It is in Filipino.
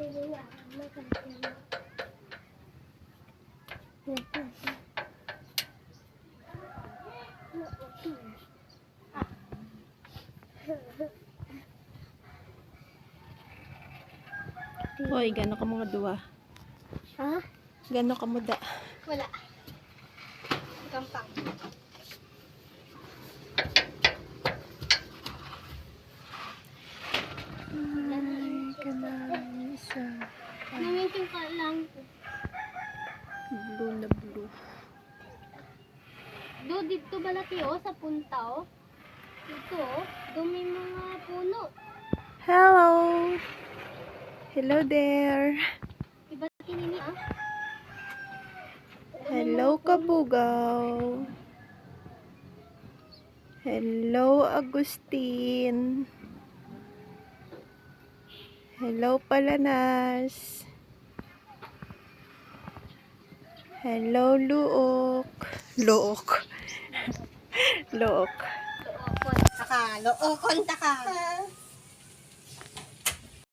Hoy, gano'n ka mo maduwa? Ha? Gano'n ka mo da? Wala. Gampang. Do, dito balaki oh, sa punta oh. Dito oh, may mga puno. Hello! Hello there! Iba kinini ah. Hello, Kabugaw! Hello, Agustin! Hello, Palanas! Hello, Luok! Luok! Luok! Lookon ta ka, lookon ta ka.